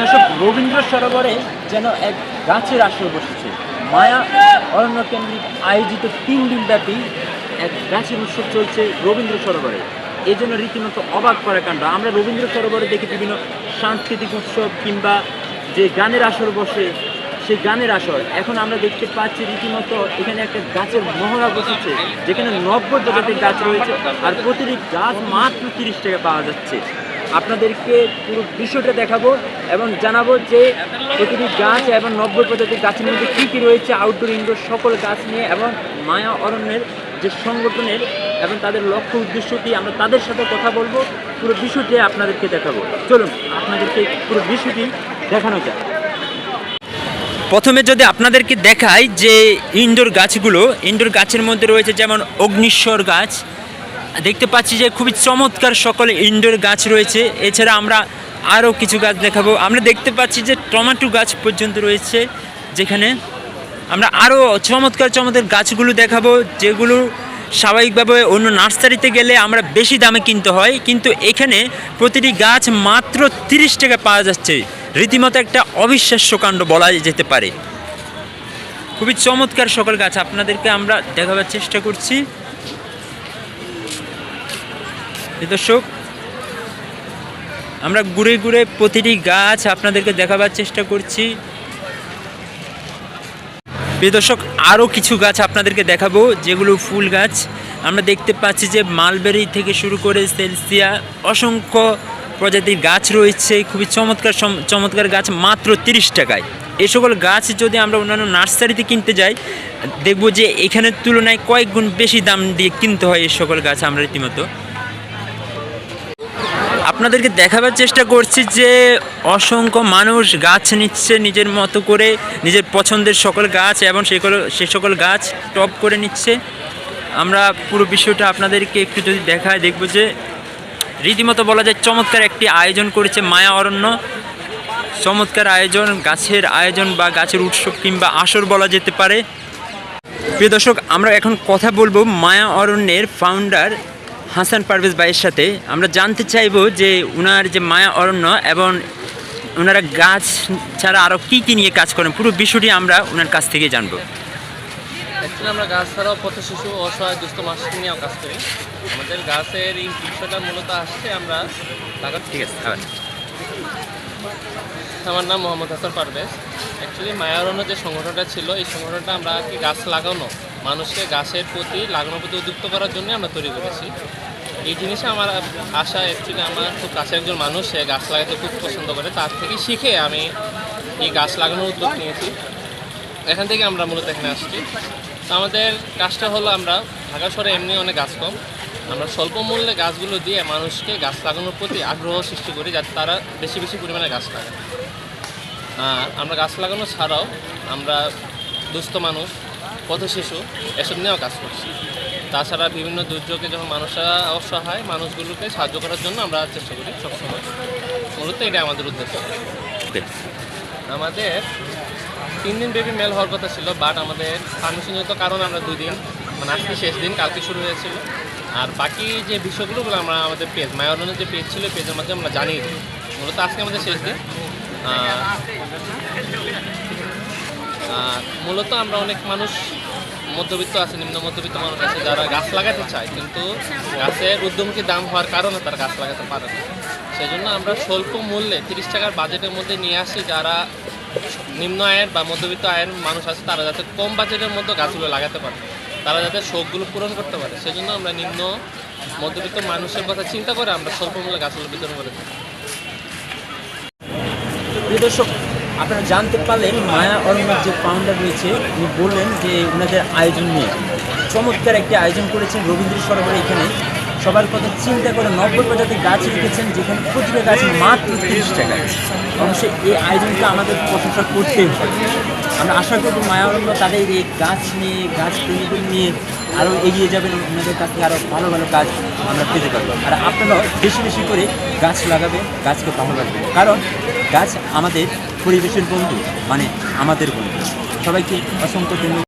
দশক রবীন্দ্র সরোবরে যেন এক গাছের আসর বসেছে। মায়া অরণ্য কেন্দ্রিক আয়োজিত তিন দিন ব্যাপী এক গাছের উৎসব চলছে রবীন্দ্র সরোবরে। এই জন্য রীতিমতো অবাক করা কাণ্ড। আমরা রবীন্দ্র সরোবরে দেখি বিভিন্ন সাংস্কৃতিক উৎসব কিংবা যে গানের আসর বসে, সেই গানের আসর। এখন আমরা দেখতে পাচ্ছি রীতিমতো এখানে একটা গাছের মহড়া বসেছে, যেখানে নব্বই প্রজাতির গাছ রয়েছে আর প্রতিটি গাছ মাত্র তিরিশ টাকা পাওয়া যাচ্ছে। আপনাদেরকে পুরো বিষয়টা দেখাবো এবং জানাব যে প্রতিটি গাছ এবং নব্বই প্রজাতির গাছের মধ্যে কী কী রয়েছে আউটডোর ইনডোর সকল গাছ নিয়ে এবং মায়া অরণ্যের যে সংগঠনের এবং তাদের লক্ষ্য উদ্দেশ্য কি, আমরা তাদের সাথে কথা বলব, পুরো বিষয়টি আপনাদেরকে দেখাবো। চলুন, আপনাদেরকে পুরো বিষয়টি দেখানো যায় প্রথমে যদি আপনাদেরকে দেখাই যে ইনডোর গাছগুলো ইনডোর গাছের মধ্যে রয়েছে যেমন অগ্নিশ্বর গাছ দেখতে পাচ্ছি যে খুবই চমৎকার সকল ইনডোর গাছ রয়েছে। এছাড়া আমরা আরও কিছু গাছ দেখাবো। আমরা দেখতে পাচ্ছি যে টমাটো গাছ পর্যন্ত রয়েছে যেখানে। আমরা আরও চমৎকার চমৎকার গাছগুলো দেখাবো, যেগুলো স্বাভাবিকভাবে অন্য নার্সারিতে গেলে আমরা বেশি দামে কিনতে হয়। কিন্তু এখানে প্রতিটি গাছ মাত্র তিরিশ টাকা পাওয়া যাচ্ছে। রীতিমতো একটা অবিশ্বাস্য কাণ্ড বলা যেতে পারে। খুবই চমৎকার সকল গাছ আপনাদেরকে আমরা দেখাবার চেষ্টা করছি। দর্শক, আমরা ঘুরে ঘুরে প্রতিটি গাছ আপনাদেরকে দেখাবার চেষ্টা করছি। দর্শক, আরও কিছু গাছ আপনাদেরকে দেখাবো, যেগুলো ফুল গাছ। আমরা দেখতে পাচ্ছি যে মালবেরি থেকে শুরু করে সেলসিয়া, অসংখ্য প্রজাতির গাছ রয়েছে, খুবই চমৎকার চমৎকার গাছ, মাত্র তিরিশ টাকায়। এই সকল গাছ যদি আমরা অন্যান্য নার্সারিতে কিনতে যাই, দেখব যে এখানের তুলনায় কয়েক গুণ বেশি দাম দিয়ে কিনতে হয় এই সকল গাছ আমরা রীতিমতো। আপনাদেরকে দেখাবার চেষ্টা করছি যে অসংখ্য মানুষ গাছ নিচ্ছে নিজের মতো করে, নিজের পছন্দের সকল গাছ এবং সেগুলো সে সকল গাছ টপ করে নিচ্ছে। আমরা পুরো বিষয়টা আপনাদেরকে একটু যদি দেখায়, দেখব যে রীতিমতো বলা যায় চমৎকার একটি আয়োজন করেছে মায়া অরণ্য। চমৎকার আয়োজন, গাছের আয়োজন বা গাছের উৎসব কিংবা আসর বলা যেতে পারে। প্রিয় দর্শক, আমরা এখন কথা বলব মায়া অরণ্যের ফাউন্ডার হাসান পারভেজ ভাইয়ের সাথে আমরা জানতে চাইব যে ওনার যে মায়া অরণ্য এবং ওনারা গাছ ছাড়া আরও কী কী নিয়ে কাজ করেন? পুরো বিষয়টি আমরা ওনার কাছ থেকে জানব। অ্যাকচুয়ালি আমরা গাছ ছাড়াও পথ শিশু, অসহায়, দুস্থ মানুষকে নিয়েও কাজ করি। আমাদের গাছের এই বিষয়টা মূলত আসছে আমরা ঠিক আছে। আমার নাম মোহাম্মদ হাসান পারভেজ। অ্যাকচুয়ালি মায়ারণ্য যে সংগঠনটা ছিল, এই সংগঠনটা আমরা কি গাছ লাগানো মানুষকে গাছের প্রতি লাগানোর প্রতি উদ্যুক্ত করার জন্য আমরা তৈরি করেছি। এই জিনিসে আমার আশা অ্যাকচুয়ালি আমার খুব কাছে একজন মানুষ, সে গাছ লাগাতে খুব পছন্দ করে। তার থেকে শিখে আমি এই গাছ লাগানোর উদ্যোগ নিয়েছি। এখান থেকে আমরা মূলত এখানে আসছি। তো আমাদের কাজটা হলো আমরা ঢাকা শহরে এমনি অনেক গাছ কম। আমরা স্বল্প মূল্যে গাছগুলো দিয়ে মানুষকে গাছ লাগানোর প্রতি আগ্রহ সৃষ্টি করি যাতে তারা বেশি বেশি পরিমাণে গাছ লাগায়। আমরা গাছ লাগানো ছাড়াও আমরা দুস্থ মানুষ পথ শিশু এসব নিয়েও কাজ করছি। তাছাড়া বিভিন্ন দুর্যোগে যখন মানুষরা অসহায় মানুষগুলোকে সাহায্য করার জন্য আমরা চেষ্টা করি সবসময়। মূলত এটা আমাদের উদ্দেশ্য। আমাদের তিন দিন ব্যাপী মেল হওয়ার কথা ছিল বাট আমাদের পারমিশনজনিত কারণ আমরা দুই দিন মানে আজকে শেষ দিন কালকে শুরু হয়েছিল। আর বাকি যে বিষয়গুলো আমরা আমাদের পেজ মায়ারনের যে পেজ ছিল পেজের মাধ্যমে আমরা জানিয়ে দিই। মূলত আজকে আমাদের শেষ দিন। আর মূলত আমরা অনেক মানুষ মধ্যবিত্ত আছে, নিম্ন মধ্যবিত্ত মানুষ আছে যারা গাছ লাগাতে চায়, কিন্তু গাছের ঊর্ধ্বমুখী দাম হওয়ার কারণে তারা গাছ লাগাতে পারে না। সেই জন্য আমরা স্বল্প মূল্যে তিরিশ টাকার বাজেটের মধ্যে নিয়ে আসি যারা নিম্ন আয়ের বা মধ্যবিত্ত আয়ের মানুষ আছে, তারা যাতে কম বাজেটের মধ্যে গাছগুলো লাগাতে পারে, তারা যাতে শোকগুলো পূরণ করতে পারে। সেজন্য আমরা নিম্ন মধ্যবিত্ত মানুষের কথা চিন্তা করে আমরা স্বল্প মূল্যে গাছগুলো বিতরণ করে থাকি। দর্শক আপনারা জানতে পারলেন মায়া অরণ্যের যে ফাউন্ডার রয়েছে, উনি বললেন যে ওনাদের আয়োজন নিয়ে। চমৎকার একটি আয়োজন করেছেন রবীন্দ্র সরোবরে এখানে। সবার কথা চিন্তা করে নব্বই প্রজাতির গাছ রেখেছেন, যেখানে প্রতিটা গাছ মাত্র তিরিশ টাকা। অবশ্যই এই আয়োজনটা আমাদের প্রশংসা করতেই হবে। আমরা আশা করব মায়া অরণ্য তাদের এই গাছ নিয়ে, গাছ প্রেমীদের নিয়ে আরও এগিয়ে যাবেন, ওনাদের কাছ থেকে আরও ভালো ভালো কাজ আমরা পেতে পারব। আর আপনারাও বেশি বেশি করে গাছ লাগাবেন, গাছকে ভালো রাখবেন কারণ গাছ আমাদের পরিবেশের বন্ধু মানে আমাদের বন্ধু। সবাইকে অসংখ্য ধন্যবাদ।